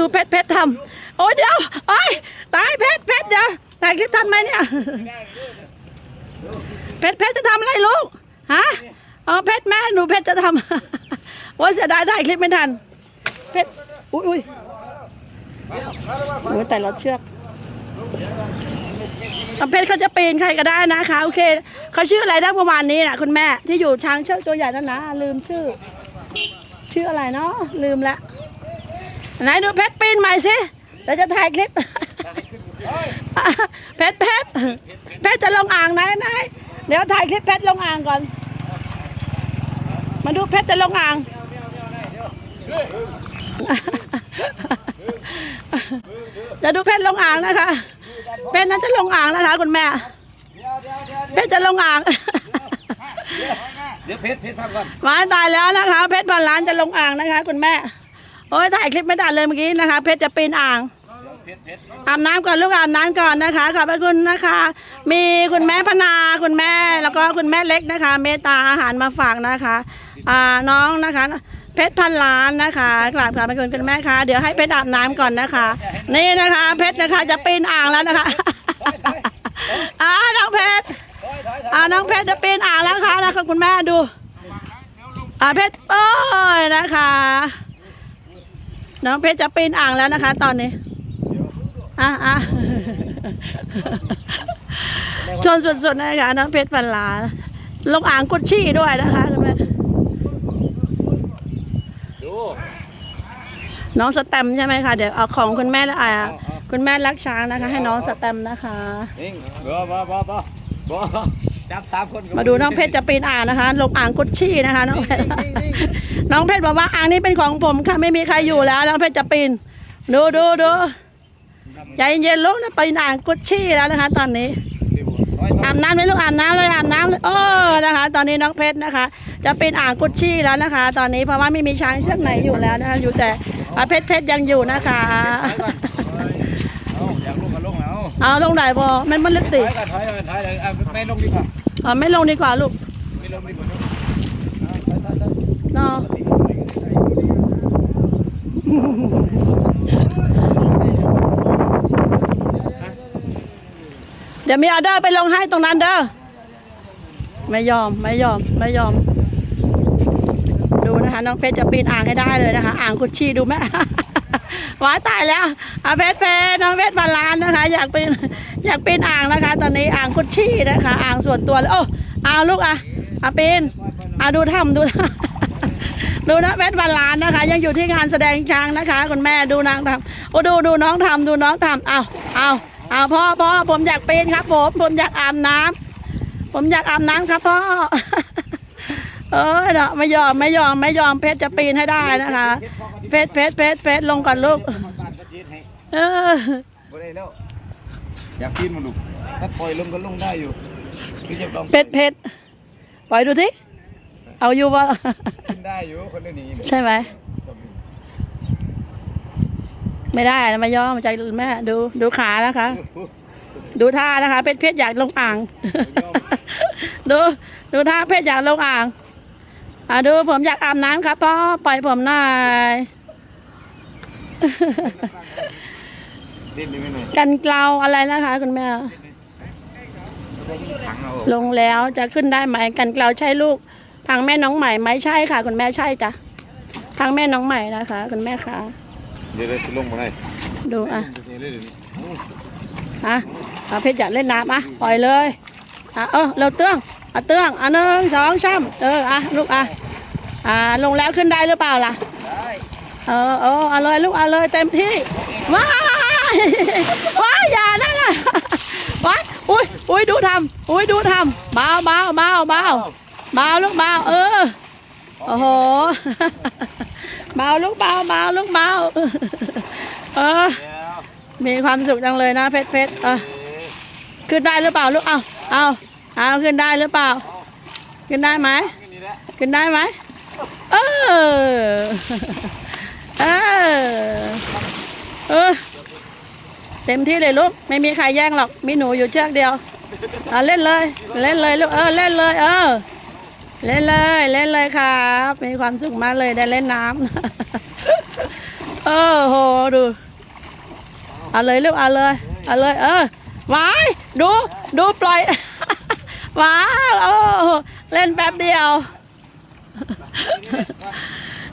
ดูเพชรเพชรทำโอ้ยเดี๋ยวไอ้ยตายเพชรเพชรเดี๋ยวถ่ายคลิปทันไหมเนี่ยเพชรเพชรจะทำอะไรลูกฮะอ๋อเพชรแม่หนูเพชรจะทำว่าเสียดายถ่ายคลิปไม่ทัน เพชรอุ้ยอุ้ยโอ้ยแต่รถเชือกเอาเพชรเขาจะปีนใครก็ได้นะคะโอเคเขาชื่ออะไรได้เมื่อวานนี้นะคุณแม่ที่อยู่ช้างเชือกตัวใหญ่นั่นนะลืมชื่อ ชื่ออะไรเนาะลืมละ ไหนดูเพชรปีนใหม่สิเดี๋ยวจะถ่ายคลิป เพชรเพชรเพชรจะลงอ่างไหนไหนเดี๋ยวถ่ายคลิปเพชรลงอ่างก่อน มาดูเพชรจะลงอ่างจะดูเพชรลงอ่างนะคะ เพชรนั้นจะลงอ่างนะคะคุณแม่ เพชรจะลงอ่างเดี๋ยวเพชรเพชรฟังก่อนหมาตายแล้วนะคะ เพชรพันล้านจะลงอ่างนะคะ คุณแม่ โอ้ยถ่ายคลิปไม่ได้เลยเมื่อกี้นะคะ เพชรจะปีนอ่างอาบน้ำก่อนลูกอาบน้ำก่อนนะคะขอบพระคุณนะคะ มีคุณแม่พนาคุณแม่แล้วก็คุณแม่เล็กนะคะ เมตตาอาหารมาฝากนะคะอ่าน้องนะคะ เพชรพันล้านนะคะกราบขอบพระคุณคุณแม่คะเดี๋ยวให้เพชรอาบน้ำก่อนนะคะ นี่นะคะ เพชรนะคะจะปีนอ่างแล้วนะคะอ่าน้องเพชรอ่าน้องเพชรจะปีนอ่างแล้วค่ะนะคะคุณแม่ดูอ่าเพชรโอ้ยนะคะ น้องเพชรจะปีนอ่างแล้วนะคะ ตอนนี้อะอะชนสุดๆนะคะน้องเพชรฟันลาลงอ่างกุชชี่ด้วยนะคะคุณแม่ดูน้องสแตมป์ใช่ไหมคะเดี๋ยวเอาของคุณแม่ละอะคุณแม่รักช้างนะคะ ให้น้องสแตมป์นะคะนิ่งบ่บ่บ่บ่บ่ จับสามคนก่มาดูน้องเพชรจะปีนอ่างนะคะ ลงอ่างกุชชี่นะคะ น้องเพชรน้องเพชรบอกว่าอ่างนี้เป็นของผมค่ะไม่มีใครอยู่แล้ว น้องเพชรจะปีนดูดูดูใจเย็นๆลูกนะปีนอ่างกุชชี่แล้วนะคะ ตอนนี้ถอยถอยอาบน้ำเลยลูกอาบน้ำเลยอาบน้ำเลยโอ้นะคะ ตอนนี้น้องเพชรนะคะ จะเป็นอ่างกุชชี่แล้วนะคะ ตอนนี้เพราะว่าไม่มีช้างเชือกไหนอยู่แล้วนะคะ อยู่แต่อ่าเพชรเพชรยังอยู่นะคะ เอาอยากลงก็ลง เอาเอาลงไหนพอมันมันลึกถติอยก่อนถอยก่อนถอยเลยเอาไม่ลงดีกว่าอ๋อไม่ลงดีกว่าลูกไม่ลงดีกว่าเนาะเดี๋ยวมีออเดอร์ไปลงให้ตรงนั้นเด้อไม่ยอมไม่ยอมไม่ยอม ดูนะคะน้องเพชรจะปีนอ่างให้ได้เลยนะคะ อ่างกุชชี่ดูแม่ ว้ายตายแล้วอาเพชรเพชรน้องเพชรบาลานนะคะ อยากเปีนอยากเปีนอ่างนะคะ ตอนนี้อ่างกุชชี่นะคะ อ่างส่วนตัวแล้วโอ้เอาลูกอะอาปีนอะดูทำดูดูนะเพชรบาลานนะคะ ยังอยู่ที่งานแสดงช้างนะคะ คุณแม่ดูนางทำโอ้ดูดูน้องทำดูน้องทำเอาเอาเอาพ่อพ่อผมอยากปีนครับ ผม ผมอยากอาบน้ำผมอยากอาบน้ำครับพ่อเออเนาะไม่ยอมไม่ยอมไม่ยอมเพชรจะปีนให้ได้นะคะ เพชรเพชรเพชรเพชรลงก่อนลูกบ้านก็จีดให้เออบ่ได้แล้ว อยากกินมันลูกถ้าปล่อยลงก็ลงได้อยู่พี่จะลองเพชรเพชรปล่อยดูสิเอาอยู่บ่กินได้อยู่คนนี้นี่ใช่ไหมไม่ได้นะไม่ยอมใจแม่ดูดูขานะคะ ดูท่านะคะเพชรเพชรอยากลงอ่าง ดูดูท่าเพชรอยากลงอ่างอะดูผมอยากอาบน้ำครับพ่อปล่อยผมหน่อย ดิ้นอยู่ไม่ไหนกันเกลาอะไรนะคะคุณแม่ ถังเอาลงแล้วจะขึ้นได้ไหมกันเกลาใช่ลูกทางแม่น้องใหม่ไหมใช่ค่ะ คุณแม่ใช่จ้ะทางแม่น้องใหม่นะคะ คุณแม่คะเดี๋ยวจะลงมาได้ดูอะเดี๋ยวเดี๋ยวอะเอาเพชรอยากเล่นน้ำอะปล่อยเลยอะเออเราเตื้องอะเตื้องอะหนึ่งสองสามเอออะลูกอะอ่าลงแล้วขึ้นได้หรือเปล่าล่ะได้ เออเออเอาเลยลูกเอาเลยเต็มที่ว้ายว้ายอย่านั่นน่ะว้ายอุ้ยอุ้ยดูทำอุ้ยดูทำเบาเบาเบาเบาเบาลูกเบาเออโอ้โหเบาลูกเบาเบาลูกเบาเออมีความสุขจังเลยนะเพชรเพชรเออขึ้นได้หรือเปล่าลูกเอาเอาเอาขึ้นได้หรือเปล่า ขึ้นได้ไหมขึ้นได้ไหมเออ เออเออเต็มที่เลยลูก ไม่มีใครแย่งหรอก มีหนูอยู่เชือกเดียวเล่นเลย เล่นเลยลูก เออ เล่นเลย เออ เล่นเลย เล่นเลยครับ มีความสุขมากเลยได้เล่นน้ำเออโห ดู เอาเลยลูก เอาเลย เอาเลย เออวายดู ดูปล่อยว้าวโอ้เล่นแป๊บเดียว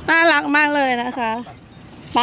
น่ารักมากเลยนะคะไป